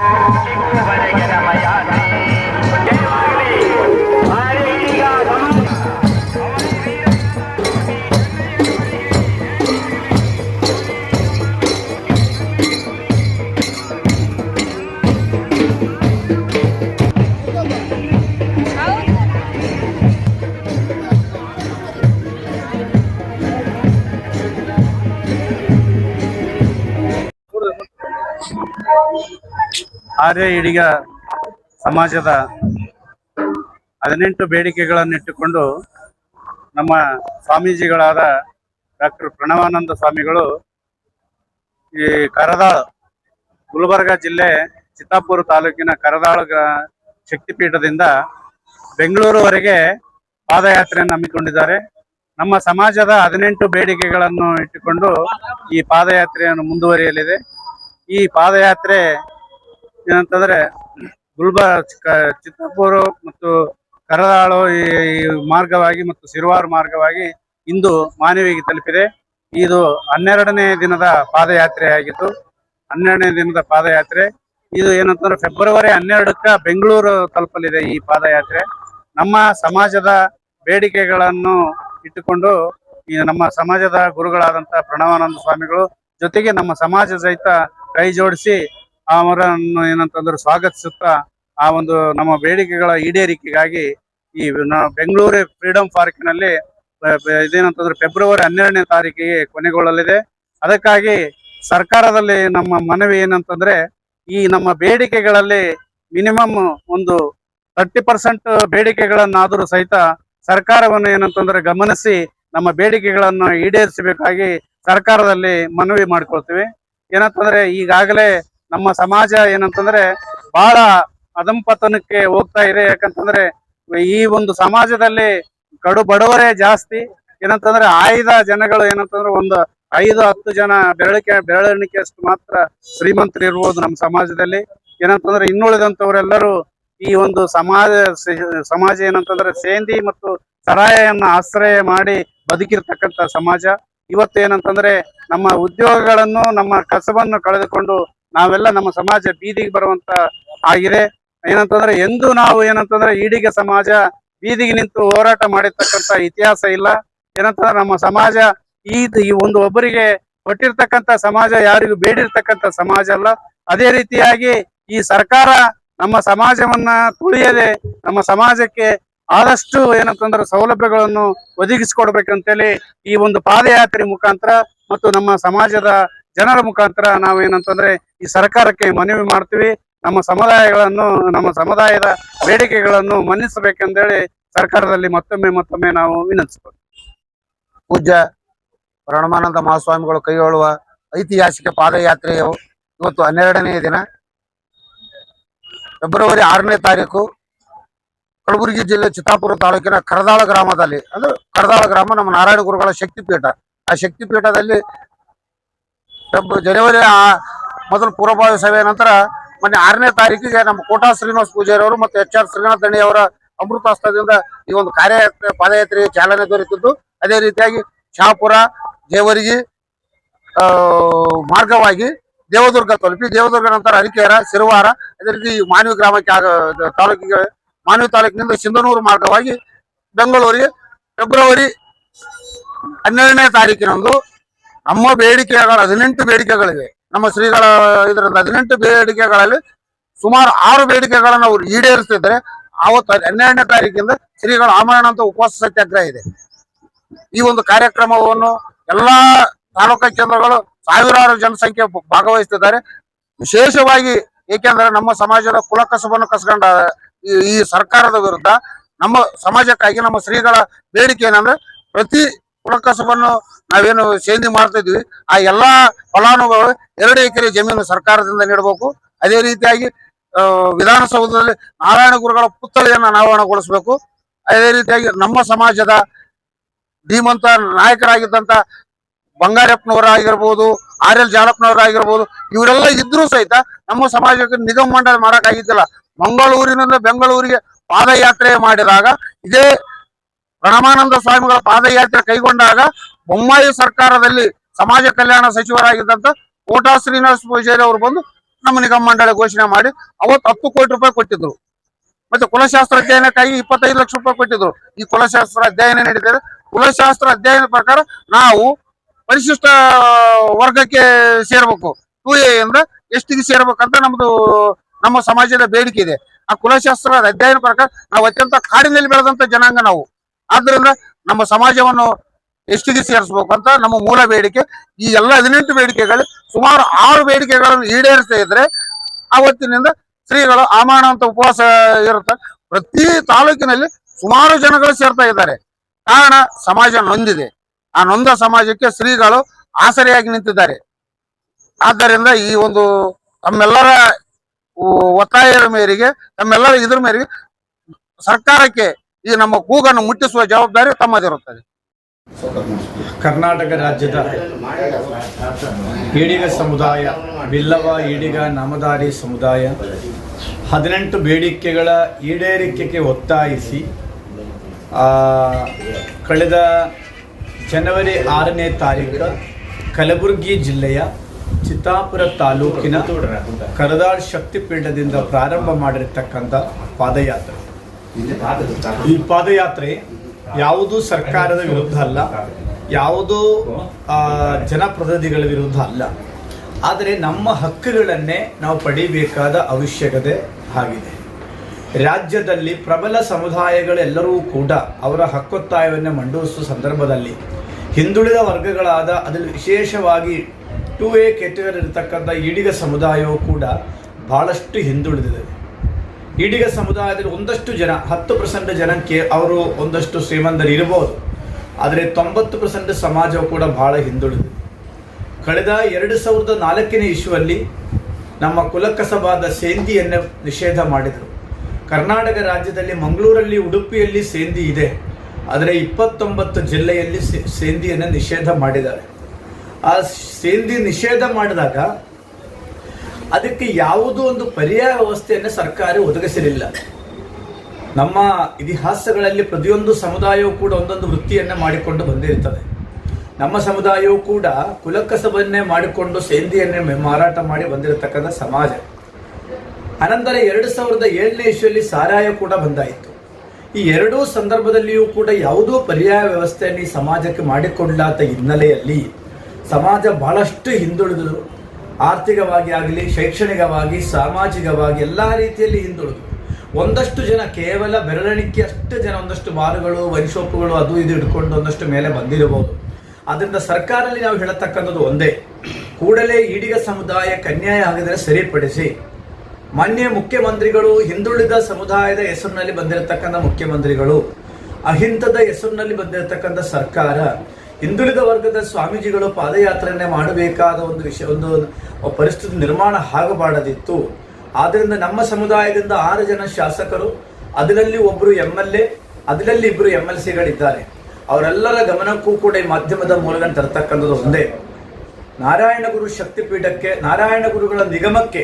शिव भर ಆರ್ಯ ಈಡಿಗ ಸಮಾಜದ ಹದಿನೆಂಟು ಬೇಡಿಕೆಗಳನ್ನಿಟ್ಟುಕೊಂಡು ನಮ್ಮ ಸ್ವಾಮೀಜಿಗಳಾದ ಡಾಕ್ಟರ್ ಪ್ರಣವಾನಂದ ಸ್ವಾಮಿಗಳು ಈ ಕರದಾಳ, ಗುಲ್ಬರ್ಗ ಜಿಲ್ಲೆ ಚಿತ್ತಾಪುರ ತಾಲೂಕಿನ ಕರದಾಳ ಶಕ್ತಿಪೀಠದಿಂದ ಬೆಂಗಳೂರುವರೆಗೆ ಪಾದಯಾತ್ರೆಯನ್ನು ಹಮ್ಮಿಕೊಂಡಿದ್ದಾರೆ. ನಮ್ಮ ಸಮಾಜದ ಹದಿನೆಂಟು ಬೇಡಿಕೆಗಳನ್ನು ಇಟ್ಟುಕೊಂಡು ಈ ಪಾದಯಾತ್ರೆಯನ್ನು ಮುಂದುವರಿಯಲಿದೆ. ಈ ಪಾದಯಾತ್ರೆ ಏನಂತಂದ್ರೆ, ಗುಲ್ಬ ಚಿತ್ತಾಪುರ ಮತ್ತು ಕರದಾಳು ಈ ಈ ಮಾರ್ಗವಾಗಿ ಮತ್ತು ಸಿರುವಾರು ಮಾರ್ಗವಾಗಿ ಇಂದು ಮಾನವಿಗೆ ತಲುಪಿದೆ. ಇದು ಹನ್ನೆರಡನೇ ದಿನದ ಪಾದಯಾತ್ರೆ ಆಗಿತ್ತು ಹನ್ನೆರಡನೇ ದಿನದ ಪಾದಯಾತ್ರೆ. ಇದು ಏನಂತಂದ್ರೆ, ಫೆಬ್ರವರಿ ಹನ್ನೆರಡಕ್ಕ ಬೆಂಗಳೂರು ತಲುಪಲಿದೆ ಈ ಪಾದಯಾತ್ರೆ. ನಮ್ಮ ಸಮಾಜದ ಬೇಡಿಕೆಗಳನ್ನು ಇಟ್ಟುಕೊಂಡು, ಈ ನಮ್ಮ ಸಮಾಜದ ಗುರುಗಳಾದಂತಹ ಪ್ರಣವಾನಂದ ಸ್ವಾಮಿಗಳು ಜೊತೆಗೆ ನಮ್ಮ ಸಮಾಜ ಸಹಿತ ಕೈ ಜೋಡಿಸಿ ಅವರನ್ನು ಏನಂತಂದ್ರೆ ಸ್ವಾಗತಿಸುತ್ತಾ ಆ ಒಂದು ನಮ್ಮ ಬೇಡಿಕೆಗಳ ಈಡೇರಿಕೆಗಾಗಿ ಈ ಬೆಂಗಳೂರು ಫ್ರೀಡಂ ಪಾರ್ಕಿನಲ್ಲಿ ಇದೇನಂತಂದ್ರೆ ಫೆಬ್ರವರಿ ಹನ್ನೆರಡನೇ ತಾರೀಕಿಗೆ ಕೊನೆಗೊಳ್ಳಲಿದೆ. ಅದಕ್ಕಾಗಿ ಸರ್ಕಾರದಲ್ಲಿ ನಮ್ಮ ಮನವಿ ಏನಂತಂದ್ರೆ ಈ ನಮ್ಮ ಬೇಡಿಕೆಗಳಲ್ಲಿ ಮಿನಿಮಮ್ ಒಂದು ತರ್ಟಿ ಪರ್ಸೆಂಟ್ ಬೇಡಿಕೆಗಳನ್ನಾದರೂ ಸಹಿತ ಸರ್ಕಾರವನ್ನು ಏನಂತಂದ್ರೆ ಗಮನಿಸಿ ನಮ್ಮ ಬೇಡಿಕೆಗಳನ್ನು ಈಡೇರಿಸಬೇಕಾಗಿ ಸರ್ಕಾರದಲ್ಲಿ ಮನವಿ ಮಾಡ್ಕೊಳ್ತೀವಿ. ಏನಂತಂದ್ರೆ ಈಗಾಗಲೇ ನಮ್ಮ ಸಮಾಜ ಏನಂತಂದ್ರೆ ಬಹಳ ಅದಂಪತನಕ್ಕೆ ಹೋಗ್ತಾ ಇದೆ. ಯಾಕಂತಂದ್ರೆ ಈ ಒಂದು ಸಮಾಜದಲ್ಲಿ ಕಡು ಬಡವರೇ ಜಾಸ್ತಿ. ಏನಂತಂದ್ರೆ ಆಯ್ದ ಜನಗಳು ಏನಂತಂದ್ರೆ ಒಂದು ಐದು, ಹತ್ತು ಜನ ಬೆರಳಿಕೆ ಬೆರಳಿಕೆಯಷ್ಟು ಮಾತ್ರ ಶ್ರೀಮಂತರು ಇರ್ಬೋದು ನಮ್ಮ ಸಮಾಜದಲ್ಲಿ. ಏನಂತಂದ್ರೆ ಇನ್ನುಳಿದಂತವರೆಲ್ಲರೂ ಈ ಒಂದು ಸಮಾಜ ಸಮಾಜ ಏನಂತಂದ್ರೆ ಸೇಂದಿ ಮತ್ತು ಸರಾಯನ್ನ ಆಶ್ರಯ ಮಾಡಿ ಬದುಕಿರ್ತಕ್ಕಂಥ ಸಮಾಜ. ಇವತ್ತು ಏನಂತಂದ್ರೆ ನಮ್ಮ ಉದ್ಯೋಗಗಳನ್ನು, ನಮ್ಮ ಕಸಬನ್ನು ಕಳೆದುಕೊಂಡು ನಾವೆಲ್ಲ ನಮ್ಮ ಸಮಾಜ ಬೀದಿಗೆ ಬರುವಂತ ಆಗಿದೆ. ಏನಂತಂದ್ರೆ, ಎಂದು ನಾವು ಏನಂತಂದ್ರೆ, ಈಡಿಗೆ ಸಮಾಜ ಬೀದಿಗೆ ನಿಂತು ಹೋರಾಟ ಮಾಡಿರ್ತಕ್ಕಂತ ಇತಿಹಾಸ ಇಲ್ಲ. ಏನಂತಂದ್ರೆ, ನಮ್ಮ ಸಮಾಜ ಈ ಒಂದು ಒಬ್ಬರಿಗೆ ಕೊಟ್ಟಿರ್ತಕ್ಕಂಥ ಸಮಾಜ ಯಾರಿಗೂ ಬೇಡಿರ್ತಕ್ಕಂತ ಸಮಾಜ ಅಲ್ಲ. ಅದೇ ರೀತಿಯಾಗಿ ಈ ಸರ್ಕಾರ ನಮ್ಮ ಸಮಾಜವನ್ನ ತುಳಿಯದೆ, ನಮ್ಮ ಸಮಾಜಕ್ಕೆ ಆದಷ್ಟು ಏನಂತಂದ್ರೆ ಸೌಲಭ್ಯಗಳನ್ನು ಒದಗಿಸಿಕೊಡ್ಬೇಕಂತೇಳಿ ಈ ಒಂದು ಪಾದಯಾತ್ರೆ ಮುಖಾಂತರ ಮತ್ತು ನಮ್ಮ ಸಮಾಜದ ಜನರ ಮುಖಾಂತರ ನಾವು ಏನಂತಂದ್ರೆ ಈ ಸರ್ಕಾರಕ್ಕೆ ಮನವಿ ಮಾಡ್ತೀವಿ. ನಮ್ಮ ಸಮುದಾಯಗಳನ್ನು, ನಮ್ಮ ಸಮುದಾಯದ ಬೇಡಿಕೆಗಳನ್ನು ಮನ್ನಿಸಬೇಕೆಂದೇಳಿ ಸರ್ಕಾರದಲ್ಲಿ ಮತ್ತೊಮ್ಮೆ ಮತ್ತೊಮ್ಮೆ ನಾವು ವಿನಂತಿಸ್ತೀವಿ ಪೂಜ್ಯ ಪ್ರಣಮಾನಂದ ಮಹಾಸ್ವಾಮಿಗಳು ಕೈಗೊಳ್ಳುವ ಐತಿಹಾಸಿಕ ಪಾದಯಾತ್ರೆಯು ಇವತ್ತು ಹನ್ನೆರಡನೇ ದಿನ. ಫೆಬ್ರವರಿ ಆರನೇ ತಾರೀಕು ಕಲಬುರಗಿ ಜಿಲ್ಲೆ ಚಿತ್ತಾಪುರ ತಾಲೂಕಿನ ಕರದಾಳ ಗ್ರಾಮದಲ್ಲಿ ಅಂದ್ರೆ ಕರದಾಳ ಗ್ರಾಮ, ನಮ್ಮ ನಾರಾಯಣ ಗುರುಗಳ ಶಕ್ತಿಪೀಠ. ಆ ಶಕ್ತಿಪೀಠದಲ್ಲಿ ಜನವರಿ ಮೊದಲು ಪೂರ್ವಭಾವಿ ಸಭೆಯ ನಂತರ ಮೊನ್ನೆ ಆರನೇ ತಾರೀಕಿಗೆ ನಮ್ಮ ಕೋಟಾ ಶ್ರೀನಿವಾಸ ಪೂಜಾರಿ ಅವರು ಮತ್ತು ಎಚ್ ಆರ್ ಶ್ರೀನಾಥ್ ದಣಿ ಅವರ ಈ ಒಂದು ಕಾರ್ಯಯಾತ್ರೆ ಪಾದಯಾತ್ರೆಗೆ ಚಾಲನೆ ದೊರೆತಿದ್ದು. ಅದೇ ರೀತಿಯಾಗಿ ಶಾಪುರ ದೇವರಿಗೆ ಮಾರ್ಗವಾಗಿ ದೇವದುರ್ಗ ತಲುಪಿ, ದೇವದುರ್ಗ ನಂತರ ಅರಿಕೆರ ಸಿರುವಾರ ಅದೇ ರೀತಿ ಮಾನವಿ ಗ್ರಾಮಕ್ಕೆ ತಾಲೂಕಿಗೆ, ಮಾನವಿ ತಾಲೂಕಿನಿಂದ ಸಿಂಧನೂರು ಮಾರ್ಗವಾಗಿ ಬೆಂಗಳೂರಿಗೆ ಫೆಬ್ರವರಿ ಹನ್ನೆರಡನೇ ತಾರೀಕಿನಂದು ನಮ್ಮ ಬೇಡಿಕೆಗಳು ಹದಿನೆಂಟು ಬೇಡಿಕೆಗಳಿವೆ. ನಮ್ಮ ಶ್ರೀಗಳ ಇದರಿಂದ ಹದಿನೆಂಟು ಬೇಡಿಕೆಗಳಲ್ಲಿ ಸುಮಾರು ಆರು ಬೇಡಿಕೆಗಳನ್ನು ಅವರು ಈಡೇರಿಸ್ತಿದ್ರೆ ಅವತ್ತು ಹನ್ನೆರಡನೇ ತಾರೀಕಿಂದ ಶ್ರೀಗಳ ಆಮರಣ ಅಂತ ಉಪವಾಸ ಸತ್ಯಾಗ್ರಹ ಇದೆ. ಈ ಒಂದು ಕಾರ್ಯಕ್ರಮವನ್ನು ಎಲ್ಲಾ ತಾಲೂಕಾ ಕೇಂದ್ರಗಳು ಸಾವಿರಾರು ಜನಸಂಖ್ಯೆ ಭಾಗವಹಿಸುತ್ತಿದ್ದಾರೆ ವಿಶೇಷವಾಗಿ ಏಕೆಂದ್ರೆ ನಮ್ಮ ಸಮಾಜದ ಕುಲಕಸಬನ್ನು ಕಸ್ಕೊಂಡ ಈ ಸರ್ಕಾರದ ವಿರುದ್ಧ ನಮ್ಮ ಸಮಾಜಕ್ಕಾಗಿ ನಮ್ಮ ಶ್ರೀಗಳ ಬೇಡಿಕೆ ಏನಂದ್ರೆ ಪ್ರತಿ ಕುಲಕಸಬನ್ನು ನಾವೇನು ಸೇಂದಿ ಮಾಡ್ತಾ ಇದ್ವಿ. ಆ ಎಲ್ಲಾ ಫಲಾನುಭವಿಗಳು ಎರಡು ಎಕರೆ ಜಮೀನು ಸರ್ಕಾರದಿಂದ ನೀಡಬೇಕು. ಅದೇ ರೀತಿಯಾಗಿ ವಿಧಾನಸೌಧದಲ್ಲಿ ನಾರಾಯಣ ಗುರುಗಳ ಪುತ್ಥಳಿಯನ್ನು ಅನಾವರಣಗೊಳಿಸಬೇಕು ಅದೇ ರೀತಿಯಾಗಿ ನಮ್ಮ ಸಮಾಜದ ಧೀಮಂತ ನಾಯಕರಾಗಿದ್ದಂತ ಬಂಗಾರಪ್ಪನವರ ಆಗಿರ್ಬೋದು, ಆರ್ ಎಲ್ ಜಾಲಪ್ಪನವರ ಆಗಿರ್ಬೋದು, ಇವರೆಲ್ಲ ಇದ್ರೂ ಸಹಿತ ನಮ್ಮ ಸಮಾಜಕ್ಕೆ ನಿಗಮ ಮಂಡಳಿ ಮಾಡಕ್ಕಾಗಿದ್ದಿಲ್ಲ ಮಂಗಳೂರಿನಿಂದ ಬೆಂಗಳೂರಿಗೆ ಪಾದಯಾತ್ರೆ ಮಾಡಿದಾಗ ಇದೇ ಪ್ರಣಮಾನಂದ ಸ್ವಾಮಿಗಳ ಪಾದಯಾತ್ರೆ ಕೈಗೊಂಡಾಗ ಬೊಮ್ಮಾಯಿ ಸರ್ಕಾರದಲ್ಲಿ ಸಮಾಜ ಕಲ್ಯಾಣ ಸಚಿವರಾಗಿದ್ದಂತ ಕೋಟಾ ಶ್ರೀನಿವಾಸ ಪೂಜಾರಿ ಅವರು ಬಂದು ನಮ್ಮ ನಿಗಮ ಮಂಡಳಿ ಘೋಷಣೆ ಮಾಡಿ ಅವತ್ತು ಹತ್ತು ಕೋಟಿ ರೂಪಾಯಿ ಕೊಟ್ಟಿದ್ರು. ಮತ್ತೆ ಕುಲಶಾಸ್ತ್ರ ಅಧ್ಯಯನಕ್ಕಾಗಿ ಇಪ್ಪತ್ತೈದು ಲಕ್ಷ ರೂಪಾಯಿ ಕೊಟ್ಟಿದ್ರು. ಈ ಕುಲಶಾಸ್ತ್ರ ಅಧ್ಯಯನ ನಡೀತದೆ ಕುಲಶಾಸ್ತ್ರ ಅಧ್ಯಯನ ಪ್ರಕಾರ ನಾವು ಪರಿಶಿಷ್ಟ ವರ್ಗಕ್ಕೆ ಸೇರ್ಬೇಕು. ಟೂ ಎ ಅಂದ್ರೆ ಎಷ್ಟಿಗೆ ಸೇರ್ಬೇಕಂತ ನಮ್ದು, ನಮ್ಮ ಸಮಾಜದ ಬೇಡಿಕೆ ಇದೆ. ಆ ಕುಲಶಾಸ್ತ್ರ ಅಧ್ಯಯನ ಪ್ರಕಾರ ನಾವು ಅತ್ಯಂತ ಕಾಡಿನಲ್ಲಿ ಬೆಳೆದಂತ ಜನಾಂಗ ನಾವು. ಆದ್ರಿಂದ ನಮ್ಮ ಸಮಾಜವನ್ನು ಎಷ್ಟಿಗೆ ಸೇರಿಸ್ಬೇಕು ಅಂತ ನಮ್ಮ ಮೂಲ ಬೇಡಿಕೆ. ಈ ಎಲ್ಲ ಹದಿನೆಂಟು ಬೇಡಿಕೆಗಳು ಸುಮಾರು ಆರು ಬೇಡಿಕೆಗಳನ್ನು ಈಡೇರಿಸ್ತಾ ಇದ್ರೆ ಆವತ್ತಿನಿಂದ ಶ್ರೀಗಳು ಆಮಾಣ ಅಂತ ಉಪವಾಸ ಇರುತ್ತೆ ಪ್ರತಿ ತಾಲೂಕಿನಲ್ಲಿ ಸುಮಾರು ಜನಗಳು ಸೇರ್ತಾ ಇದ್ದಾರೆ. ಕಾರಣ ಸಮಾಜ ನೊಂದಿದೆ. ಆ ನೊಂದ ಸಮಾಜಕ್ಕೆ ಶ್ರೀಗಳು ಆಸರೆಯಾಗಿ ನಿಂತಿದ್ದಾರೆ. ಆದ್ದರಿಂದ ಈ ಒಂದು ತಮ್ಮೆಲ್ಲರ ಒತ್ತಾಯದ ಮೇರೆಗೆ, ತಮ್ಮೆಲ್ಲರ ಇದ್ರ ಮೇರೆಗೆ ಸರ್ಕಾರಕ್ಕೆ ಈ ನಮ್ಮ ಕೂಗನ್ನು ಮುಟ್ಟಿಸುವ ಜವಾಬ್ದಾರಿ ತಮ್ಮದಿರುತ್ತದೆ. ಕರ್ನಾಟಕ ರಾಜ್ಯದ ಈಡಿಗ ಸಮುದಾಯ, ಬಿಲ್ಲವ ಈಡಿಗ ನಾಮಧಾರಿ ಸಮುದಾಯ ಹದಿನೆಂಟು ಬೇಡಿಕೆಗಳ ಈಡೇರಿಕೆಗೆ ಒತ್ತಾಯಿಸಿ ಕಳೆದ ಜನವರಿ ಆರನೇ ತಾರೀಕು ಕಲಬುರಗಿ ಜಿಲ್ಲೆಯ ಚಿತ್ತಾಪುರ ತಾಲೂಕಿನ ಕರದಾಳ್ ಶಕ್ತಿಪೀಠದಿಂದ ಪ್ರಾರಂಭ ಮಾಡಿರ್ತಕ್ಕಂಥ ಪಾದಯಾತ್ರೆ. ಈ ಪಾದಯಾತ್ರೆ ಯಾವುದು ಸರ್ಕಾರದ ವಿರುದ್ಧ ಅಲ್ಲ, ಯಾವುದು ಜನಪ್ರತಿನಿಧಿಗಳ ವಿರುದ್ಧ ಅಲ್ಲ. ಆದರೆ ನಮ್ಮ ಹಕ್ಕುಗಳನ್ನೇ ನಾವು ಪಡಿಬೇಕಾದ ಅವಶ್ಯಕತೆ ಆಗಿದೆ. ರಾಜ್ಯದಲ್ಲಿ ಪ್ರಬಲ ಸಮುದಾಯಗಳೆಲ್ಲರೂ ಕೂಡ ಅವರ ಹಕ್ಕೊತ್ತಾಯವನ್ನು ಮಂಡಿಸುವ ಸಂದರ್ಭದಲ್ಲಿ ಹಿಂದುಳಿದ ವರ್ಗಗಳಾದ, ಅದರಲ್ಲಿ ವಿಶೇಷವಾಗಿ ಟು ಎ ಕೆಟಗರಿ ಇರತಕ್ಕಂಥ ಈಡಿಗ ಸಮುದಾಯವು ಕೂಡ ಭಾಳಷ್ಟು ಹಿಂದುಳಿದಿದೆ. ಈಡಿಗ ಸಮುದಾಯದಲ್ಲಿ ಒಂದಷ್ಟು ಜನ, ಹತ್ತು ಪರ್ಸೆಂಟ್ ಜನಕ್ಕೆ ಅವರು ಒಂದಷ್ಟು ಶ್ರೀಮಂತರು ಇರಬಹುದು ಆದರೆ ತೊಂಬತ್ತು ಪರ್ಸೆಂಟ್ ಸಮಾಜವು ಕೂಡ ಬಹಳ ಹಿಂದುಳಿದಿದೆ. ಕಳೆದ ಎರಡು ಸಾವಿರದ ನಾಲ್ಕನೇ ಇಶುವಲ್ಲಿ ನಮ್ಮ ಕುಲಕಸಬಾದ ಸೇಂದಿಯನ್ನು ನಿಷೇಧ ಮಾಡಿದರು. ಕರ್ನಾಟಕ ರಾಜ್ಯದಲ್ಲಿ ಮಂಗಳೂರಲ್ಲಿ, ಉಡುಪಿಯಲ್ಲಿ ಸೇಂದಿ ಇದೆ. ಆದರೆ ಇಪ್ಪತ್ತೊಂಬತ್ತು ಜಿಲ್ಲೆಯಲ್ಲಿ ಸೇಂದಿಯನ್ನು ನಿಷೇಧ ಮಾಡಿದ್ದಾರೆ. ಆ ಸೇಂದಿ ನಿಷೇಧ ಮಾಡಿದಾಗ ಅದಕ್ಕೆ ಯಾವುದೋ ಒಂದು ಪರ್ಯಾಯ ವ್ಯವಸ್ಥೆಯನ್ನು ಸರ್ಕಾರ ಒದಗಿಸಲಿಲ್ಲ ನಮ್ಮ ಇತಿಹಾಸಗಳಲ್ಲಿ ಪ್ರತಿಯೊಂದು ಸಮುದಾಯವು ಕೂಡ ಒಂದೊಂದು ವೃತ್ತಿಯನ್ನು ಮಾಡಿಕೊಂಡು ಬಂದಿರ್ತದೆ ನಮ್ಮ ಸಮುದಾಯವು ಕೂಡ ಕುಲಕಸಬನ್ನೇ ಮಾಡಿಕೊಂಡು ಸೇಂದಿಯನ್ನೇ ಮಾರಾಟ ಮಾಡಿ ಬಂದಿರತಕ್ಕಂಥ ಸಮಾಜ. ಅನಂತರ ಎರಡು ಸಾವಿರದ ಏಳನೇ ಇಸ್ವಿಯಲ್ಲಿ ಸಾರಾಯ ಕೂಡ ಬಂದಾಯಿತು. ಈ ಎರಡೂ ಸಂದರ್ಭದಲ್ಲಿಯೂ ಕೂಡ ಯಾವುದೋ ಪರ್ಯಾಯ ವ್ಯವಸ್ಥೆಯನ್ನು ಈ ಸಮಾಜಕ್ಕೆ ಮಾಡಿಕೊಡ್ಲಾತ ಹಿನ್ನೆಲೆಯಲ್ಲಿ ಸಮಾಜ ಬಹಳಷ್ಟು ಹಿಂದುಳಿದು ಆರ್ಥಿಕವಾಗಿ ಆಗಲಿ, ಶೈಕ್ಷಣಿಕವಾಗಿ, ಸಾಮಾಜಿಕವಾಗಿ ಎಲ್ಲ ರೀತಿಯಲ್ಲಿ ಹಿಂದುಳಿದು. ಒಂದಷ್ಟು ಜನ ಕೇವಲ ಬೆರಳೆಣಿಕೆ ಅಷ್ಟು ಜನ ಒಂದಷ್ಟು ಬಾರುಗಳು ವೈನ್ಶಾಪ್ಗಳು ಅದು ಇದು ಇಟ್ಕೊಂಡು ಒಂದಷ್ಟು ಮೇಲೆ ಬಂದಿರಬಹುದು. ಅದರಿಂದ ಸರ್ಕಾರದಲ್ಲಿ ನಾವು ಹೇಳತಕ್ಕಂಥದ್ದು ಒಂದೇ. ಕೂಡಲೇ ಈಡಿಗ ಸಮುದಾಯ ಕನ್ಯಾಯ ಆಗಿದರೆ ಸರಿಪಡಿಸಿ. ಮಾನ್ಯ ಮುಖ್ಯಮಂತ್ರಿಗಳು ಹಿಂದುಳಿದ ಸಮುದಾಯದ ಹೆಸರಿನಲ್ಲಿ ಬಂದಿರತಕ್ಕಂಥ ಮುಖ್ಯಮಂತ್ರಿಗಳು, ಅಹಿಂತದ ಹೆಸರಿನಲ್ಲಿ ಬಂದಿರತಕ್ಕಂಥ ಸರ್ಕಾರ ಹಿಂದುಳಿದ ವರ್ಗದ ಸ್ವಾಮೀಜಿಗಳು ಪಾದಯಾತ್ರೆಯನ್ನೇ ಮಾಡಬೇಕಾದ ಒಂದು ವಿಷಯ, ಒಂದು ಪರಿಸ್ಥಿತಿ ನಿರ್ಮಾಣ ಆಗಬಾರದಿತ್ತು. ಆದ್ದರಿಂದ ನಮ್ಮ ಸಮುದಾಯದಿಂದ ಆರು ಜನ ಶಾಸಕರು, ಅದರಲ್ಲಿ ಒಬ್ಬರು ಎಂ ಎಲ್ ಎ, ಅದರಲ್ಲಿ ಇಬ್ಬರು ಎಂ ಎಲ್ ಸಿಗಳಿದ್ದಾರೆ. ಅವರೆಲ್ಲರ ಗಮನಕ್ಕೂ ಕೂಡ ಈ ಮಾಧ್ಯಮದ ಮೂಲಕ ತರತಕ್ಕಂಥದ್ದು ಒಂದೇ. ನಾರಾಯಣ ಗುರು ಶಕ್ತಿಪೀಠಕ್ಕೆ, ನಾರಾಯಣ ಗುರುಗಳ ನಿಗಮಕ್ಕೆ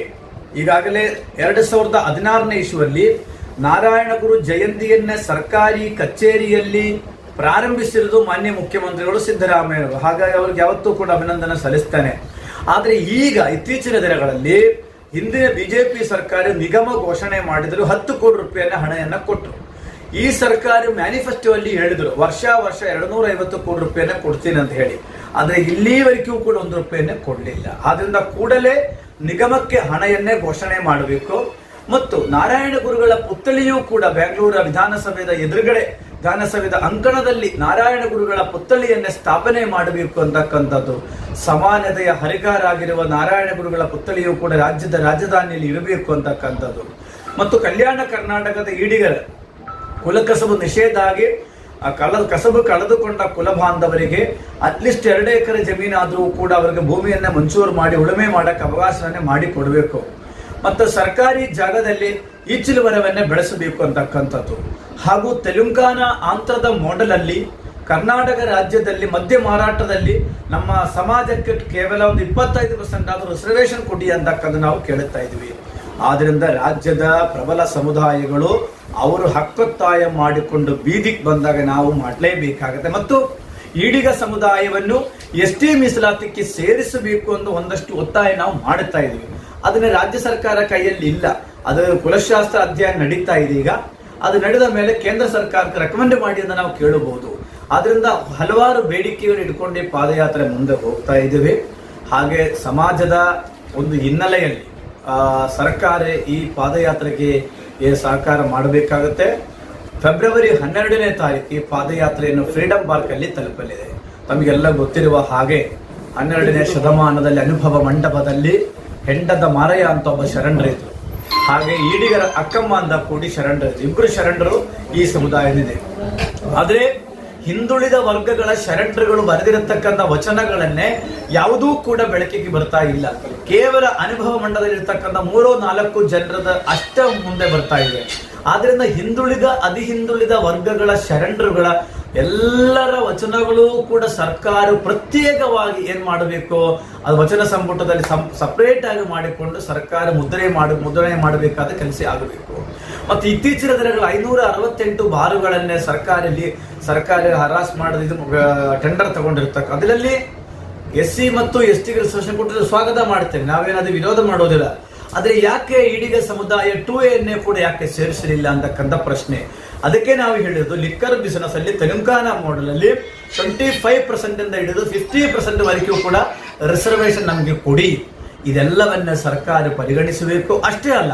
ಈಗಾಗಲೇ ಎರಡು ಸಾವಿರದ ಹದಿನಾರನೇ ಇಸುವಲ್ಲಿ ನಾರಾಯಣ ಗುರು ಜಯಂತಿಯನ್ನ ಸರ್ಕಾರಿ ಕಚೇರಿಯಲ್ಲಿ ಪ್ರಾರಂಭಿಸಿರುವುದು ಮಾನ್ಯ ಮುಖ್ಯಮಂತ್ರಿಗಳು ಸಿದ್ದರಾಮಯ್ಯವರು ಹಾಗಾಗಿ ಅವ್ರಿಗೆ ಯಾವತ್ತೂ ಕೂಡ ಅಭಿನಂದನೆ ಸಲ್ಲಿಸ್ತೇನೆ. ಆದರೆ ಈಗ ಇತ್ತೀಚಿನ ದಿನಗಳಲ್ಲಿ ಹಿಂದಿನ ಬಿಜೆಪಿ ಸರ್ಕಾರ ನಿಗಮ ಘೋಷಣೆ ಮಾಡಿದ್ರು ಹತ್ತು ಕೋಟಿ ರೂಪಾಯಿಯನ್ನ ಹಣೆಯನ್ನು ಕೊಟ್ಟರು ಈ ಸರ್ಕಾರ ಮ್ಯಾನಿಫೆಸ್ಟೋ ಅಲ್ಲಿ ಹೇಳಿದ್ರು, ವರ್ಷ ವರ್ಷ ಎರಡು ನೂರ ಐವತ್ತು ಕೋಟಿ ರೂಪಾಯಿಯನ್ನ ಕೊಡ್ತೀನಿ ಅಂತ ಹೇಳಿ. ಆದರೆ ಇಲ್ಲಿವರೆಗೂ ಕೂಡ ಒಂದು ರೂಪಾಯಿಯನ್ನ ಕೊಡಲಿಲ್ಲ. ಆದ್ರಿಂದ ಕೂಡಲೇ ನಿಗಮಕ್ಕೆ ಹಣೆಯನ್ನೇ ಘೋಷಣೆ ಮಾಡಬೇಕು. ಮತ್ತು ನಾರಾಯಣ ಗುರುಗಳ ಪುತ್ಥಳಿಯೂ ಕೂಡ ಬೆಂಗಳೂರ ವಿಧಾನಸಭೆಯ ಎದುರುಗಡೆ ವಿಧಾನಸಭೆಯ ಅಂಕಣದಲ್ಲಿ ನಾರಾಯಣ ಗುರುಗಳ ಪುತ್ಥಳಿಯನ್ನೇ ಸ್ಥಾಪನೆ ಮಾಡಬೇಕು ಅಂತಕ್ಕಂಥದ್ದು. ಸಮಾನತೆಯ ಹರಿಕಾರ ಆಗಿರುವ ನಾರಾಯಣ ಗುರುಗಳ ಪುತ್ಥಳಿಯು ಕೂಡ ರಾಜ್ಯದ ರಾಜಧಾನಿಯಲ್ಲಿ ಇರಬೇಕು ಅಂತಕ್ಕಂಥದ್ದು. ಮತ್ತು ಕಲ್ಯಾಣ ಕರ್ನಾಟಕದ ಈಡಿಗರ ಕುಲಕಸಬು ನಿಷೇಧ ಆಗಿ, ಆ ಕಳ, ಕಸಬು ಕಳೆದುಕೊಂಡ ಕುಲ ಬಾಂಧವರಿಗೆ ಅಟ್ಲೀಸ್ಟ್ ಎರಡು ಎಕರೆ ಜಮೀನಾದರೂ ಕೂಡ ಅವರಿಗೆ ಭೂಮಿಯನ್ನು ಮಂಜೂರು ಮಾಡಿ, ಉಳುಮೆ ಮಾಡಕ್ಕೆ ಅವಕಾಶವನ್ನೇ ಮಾಡಿ ಕೊಡಬೇಕು. ಮತ್ತು ಸರ್ಕಾರಿ ಜಾಗದಲ್ಲಿ ಈಚಿಲು ಮರವನ್ನೇ ಬೆಳೆಸಬೇಕು ಅಂತಕ್ಕಂಥದ್ದು. ಹಾಗೂ ತೆಲಂಗಾಣ ಆಂಧ್ರದ ಮಾಡೆಲ್ ಅಲ್ಲಿ ಕರ್ನಾಟಕ ರಾಜ್ಯದಲ್ಲಿ ಮದ್ಯ ಮಾರಾಟದಲ್ಲಿ ನಮ್ಮ ಸಮಾಜಕ್ಕೆ ಕೇವಲ ಒಂದು ಇಪ್ಪತ್ತೈದು ಪರ್ಸೆಂಟ್ ಆದರೂ ರಿಸರ್ವೇಷನ್ ಕೊಡಿ ಅಂತಕ್ಕಂಥ ನಾವು ಕೇಳುತ್ತಾ ಇದ್ವಿ ಆದ್ದರಿಂದ ರಾಜ್ಯದ ಪ್ರಬಲ ಸಮುದಾಯಗಳು ಅವರು ಹಕ್ಕೊತ್ತಾಯ ಮಾಡಿಕೊಂಡು ಬೀದಿಗೆ ಬಂದಾಗ ನಾವು ಮಾಡಲೇಬೇಕಾಗತ್ತೆ. ಮತ್ತು ಈಡಿಗ ಸಮುದಾಯವನ್ನು ಎಸ್ ಟಿ ಮೀಸಲಾತಿಗೆ ಸೇರಿಸಬೇಕು ಅಂತ ಒಂದಷ್ಟು ಒತ್ತಾಯ ನಾವು ಮಾಡುತ್ತಾ ಇದ್ದೀವಿ. ಅದನ್ನ ರಾಜ್ಯ ಸರ್ಕಾರ ಕೈಯಲ್ಲಿ ಇಲ್ಲ. ಅದು ಕುಲಶಾಸ್ತ್ರ ಅಧ್ಯಯನ ನಡೀತಾ ಇದೆ ಈಗ. ಅದು ನಡೆದ ಮೇಲೆ ಕೇಂದ್ರ ಸರ್ಕಾರಕ್ಕೆ ರೆಕಮೆಂಡ್ ಮಾಡಿ ಅಂತ ನಾವು ಕೇಳಬಹುದು. ಆದ್ರಿಂದ ಹಲವಾರು ಬೇಡಿಕೆಗಳು ಇಟ್ಕೊಂಡು ಪಾದಯಾತ್ರೆ ಮುಂದೆ ಹೋಗ್ತಾ ಇದ್ದೀವಿ. ಹಾಗೆ ಸಮಾಜದ ಒಂದು ಹಿನ್ನೆಲೆಯಲ್ಲಿ ಸರ್ಕಾರ ಈ ಪಾದಯಾತ್ರೆಗೆ ಸಹಕಾರ ಮಾಡಬೇಕಾಗುತ್ತೆ. ಫೆಬ್ರವರಿ ಹನ್ನೆರಡನೇ ತಾರೀಕು ಈ ಪಾದಯಾತ್ರೆಯನ್ನು ಫ್ರೀಡಂ ಪಾರ್ಕಲ್ಲಿ ತಲುಪಲಿದೆ. ತಮಗೆಲ್ಲ ಗೊತ್ತಿರುವ ಹಾಗೆ ಹನ್ನೆರಡನೇ ಶತಮಾನದಲ್ಲಿ ಅನುಭವ ಮಂಟಪದಲ್ಲಿ ಹೆಂಡದ ಮಾರಯ್ಯ ಅಂತ ಒಬ್ಬ ಶರಣರಿದ್ರು ಹಾಗೆ ಈಡಿಗರ ಅಕ್ಕಮ್ಮ ಅಂತ ಕೂಡಿ ಶರಣರು ಇಬ್ಬರು ಶರಣರು ಈ ಸಮುದಾಯದಿದೆ ಆದರೆ ಹಿಂದುಳಿದ ವರ್ಗಗಳ ಶರಣರುಗಳು ಬರೆದಿರತಕ್ಕಂಥ ವಚನಗಳನ್ನೇ ಯಾವುದೂ ಕೂಡ ಬೆಳಕಿಗೆ ಬರ್ತಾ ಇಲ್ಲ. ಕೇವಲ ಅನುಭವ ಮಂಡಲದಲ್ಲಿರ್ತಕ್ಕಂಥ ಮೂರೋ ನಾಲ್ಕು ಜನರದ ಅಷ್ಟ ಮುಂದೆ ಬರ್ತಾ ಇದೆ. ಆದ್ರಿಂದ ಹಿಂದುಳಿದ, ಅತಿ ಹಿಂದುಳಿದ ವರ್ಗಗಳ ಶರಣರುಗಳ ಎಲ್ಲರ ವಚನಗಳು ಕೂಡ ಸರ್ಕಾರ ಪ್ರತ್ಯೇಕವಾಗಿ ಏನ್ ಮಾಡಬೇಕು? ಅದು ವಚನ ಸಂಪುಟದಲ್ಲಿ ಸಪರೇಟ್ ಆಗಿ ಮಾಡಿಕೊಂಡು ಸರ್ಕಾರ ಮುದ್ರಣೆ ಮಾಡಿ, ಮುದ್ರಣೆ ಮಾಡಬೇಕಾದ ಕೆಲಸ ಆಗಬೇಕು. ಮತ್ತು ಇತ್ತೀಚಿನ ದಿನಗಳ ಐನೂರ ಅರವತ್ತೆಂಟು ಬಾರುಗಳನ್ನೇ ಸರ್ಕಾರಲ್ಲಿ ಸರ್ಕಾರ ಹರಾಸ್ ಮಾಡಿದ ಇದು ಟೆಂಡರ್ ತಗೊಂಡಿರ್ತಕ್ಕ. ಅದರಲ್ಲಿ ಎಸ್ ಸಿ ಮತ್ತು ಎಸ್ ಟಿಗಳ ಸೋಷನ್ ಸ್ವಾಗತ ಮಾಡ್ತೇವೆ ನಾವೇನಾದ್ರೂ ವಿರೋಧ ಮಾಡೋದಿಲ್ಲ. ಆದರೆ ಯಾಕೆ ಈಡಿಗ ಸಮುದಾಯ ಟೂ ಎನ್ನೇ ಕೂಡ ಯಾಕೆ ಸೇರಿಸಲಿಲ್ಲ ಅಂತಕ್ಕಂಥ ಪ್ರಶ್ನೆ. ಅದಕ್ಕೆ ನಾವು ಹೇಳಿದ್ದು, ಲಿಕ್ಕರ್ ಬಿಸಿನೆಸ್ ಅಲ್ಲಿ ತೆಲಂಗಾಣ ಮಾಡೆಲ್ ಅಲ್ಲಿ ಟ್ವೆಂಟಿ ಫೈವ್ ಪರ್ಸೆಂಟ್ ಇಂದ ಹಿಡಿದು ಫಿಫ್ಟಿ ಪರ್ಸೆಂಟ್ ವರೆಗೂ ಕೂಡ ರಿಸರ್ವೇಶನ್ ನಮಗೆ ಕೊಡಿ. ಇದೆಲ್ಲವನ್ನ ಸರ್ಕಾರ ಪರಿಗಣಿಸಬೇಕು. ಅಷ್ಟೇ ಅಲ್ಲ,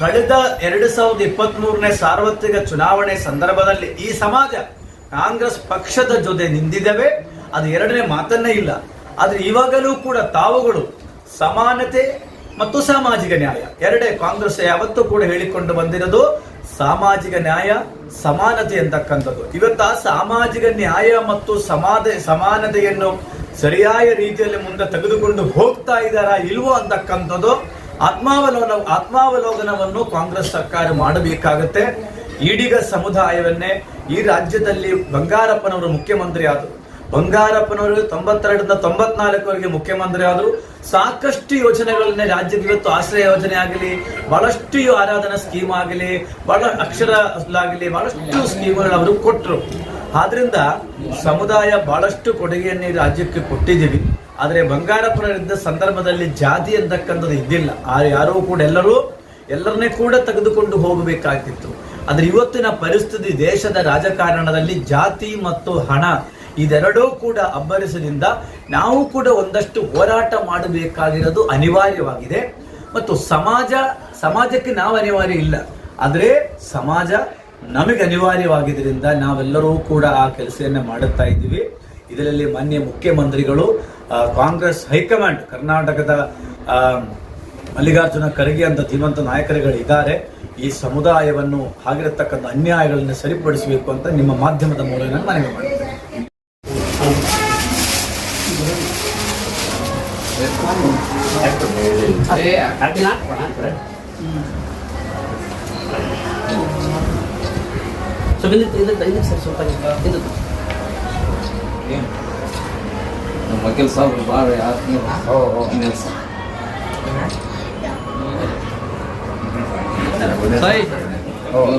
ಕಳೆದ ಎರಡು ಸಾವಿರದ ಇಪ್ಪತ್ತ್ ಮೂರನೇ ಸಾರ್ವತ್ರಿಕ ಚುನಾವಣೆ ಸಂದರ್ಭದಲ್ಲಿ ಈ ಸಮಾಜ ಕಾಂಗ್ರೆಸ್ ಪಕ್ಷದ ಜೊತೆ ನಿಂದಿದ್ದಾವೆ ಅದು ಎರಡನೇ ಮಾತನ್ನೇ ಇಲ್ಲ. ಆದ್ರೆ ಇವಾಗಲೂ ಕೂಡ ತಾವುಗಳು ಸಮಾನತೆ ಮತ್ತು ಸಾಮಾಜಿಕ ನ್ಯಾಯ ಎರಡೇ ಕಾಂಗ್ರೆಸ್ ಯಾವತ್ತೂ ಕೂಡ ಹೇಳಿಕೊಂಡು ಬಂದಿರೋದು. ಸಾಮಾಜಿಕ ನ್ಯಾಯ, ಸಮಾನತೆ ಅಂತಕ್ಕಂಥದ್ದು ಇವತ್ತ ಸಾಮಾಜಿಕ ನ್ಯಾಯ ಮತ್ತು ಸಮಾಧ ಸಮಾನತೆಯನ್ನು ಸರಿಯಾದ ರೀತಿಯಲ್ಲಿ ಮುಂದೆ ತೆಗೆದುಕೊಂಡು ಹೋಗ್ತಾ ಇದ್ದಾರಾ ಇಲ್ವೋ ಅಂತಕ್ಕಂಥದ್ದು ಆತ್ಮಾವಲೋಕನ ಆತ್ಮಾವಲೋಕನವನ್ನು ಕಾಂಗ್ರೆಸ್ ಸರ್ಕಾರ ಮಾಡಬೇಕಾಗತ್ತೆ. ಈಡಿಗ ಸಮುದಾಯವನ್ನೇ ಈ ರಾಜ್ಯದಲ್ಲಿ ಬಂಗಾರಪ್ಪನವರು ಮುಖ್ಯಮಂತ್ರಿ ಆದರು ಬಂಗಾರಪ್ಪನವರು ತೊಂಬತ್ತೆರಡರಿಂದ ತೊಂಬತ್ನಾಲ್ಕವರೆಗೆ ಮುಖ್ಯಮಂತ್ರಿ ಆದರು ಸಾಕಷ್ಟು ಯೋಜನೆಗಳನ್ನೇ ರಾಜ್ಯದ ಇವತ್ತು ಆಶ್ರಯ ಯೋಜನೆ ಆಗಲಿ, ಬಹಳಷ್ಟು ಆರಾಧನಾ ಸ್ಕೀಮ್ ಆಗಲಿ, ಬಹಳ ಅಕ್ಷರ ಆಗಲಿ ಬಹಳಷ್ಟು ಸ್ಕೀಮ್ಗಳು ಅವರು ಕೊಟ್ಟರು ಆದ್ರಿಂದ ಸಮುದಾಯ ಬಹಳಷ್ಟು ಕೊಡುಗೆಯನ್ನು ರಾಜ್ಯಕ್ಕೆ ಕೊಟ್ಟಿದ್ದೀವಿ. ಆದರೆ ಬಂಗಾರಪ್ಪನವರಿದ್ದ ಸಂದರ್ಭದಲ್ಲಿ ಜಾತಿ ಅಂತಕ್ಕಂಥದ್ದು ಇದ್ದಿಲ್ಲ. ಆ ಯಾರೂ ಕೂಡ ಎಲ್ಲರೂ ಎಲ್ಲರನ್ನೇ ಕೂಡ ತೆಗೆದುಕೊಂಡು ಹೋಗಬೇಕಾಗಿತ್ತು ಆದರೆ ಇವತ್ತಿನ ಪರಿಸ್ಥಿತಿ ದೇಶದ ರಾಜಕಾರಣದಲ್ಲಿ ಜಾತಿ ಮತ್ತು ಹಣ ಇದೆರಡೂ ಕೂಡ ಅಬ್ಬರಿಸದಿಂದ ನಾವು ಕೂಡ ಒಂದಷ್ಟು ಹೋರಾಟ ಮಾಡಬೇಕಾಗಿರೋದು ಅನಿವಾರ್ಯವಾಗಿದೆ. ಮತ್ತು ಸಮಾಜ, ಸಮಾಜಕ್ಕೆ ನಾವು ಅನಿವಾರ್ಯ ಇಲ್ಲ. ಆದರೆ ಸಮಾಜ ನಮಗೆ ಅನಿವಾರ್ಯವಾಗಿದ್ದರಿಂದ ನಾವೆಲ್ಲರೂ ಕೂಡ ಆ ಕೆಲಸವನ್ನು ಮಾಡುತ್ತಾ ಇದ್ದೀವಿ. ಇದರಲ್ಲಿ ಮಾನ್ಯ ಮುಖ್ಯಮಂತ್ರಿಗಳು ಕಾಂಗ್ರೆಸ್ ಹೈಕಮಾಂಡ್, ಕರ್ನಾಟಕದ ಮಲ್ಲಿಕಾರ್ಜುನ ಖರ್ಗೆ ಅಂತ ಧೀಮಂತ ನಾಯಕರುಗಳು ಇದ್ದಾರೆ ಈ ಸಮುದಾಯವನ್ನು ಆಗಿರತಕ್ಕಂಥ ಅನ್ಯಾಯಗಳನ್ನು ಸರಿಪಡಿಸಬೇಕು ಅಂತ ನಿಮ್ಮ ಮಾಧ್ಯಮದ ಮೂಲಕ ಮನವಿ ಮಾಡ್ತೇನೆ. Sebentar, ini ini saya suka itu tuh. Iya. Nama ini. Oh, oh, ini Oh.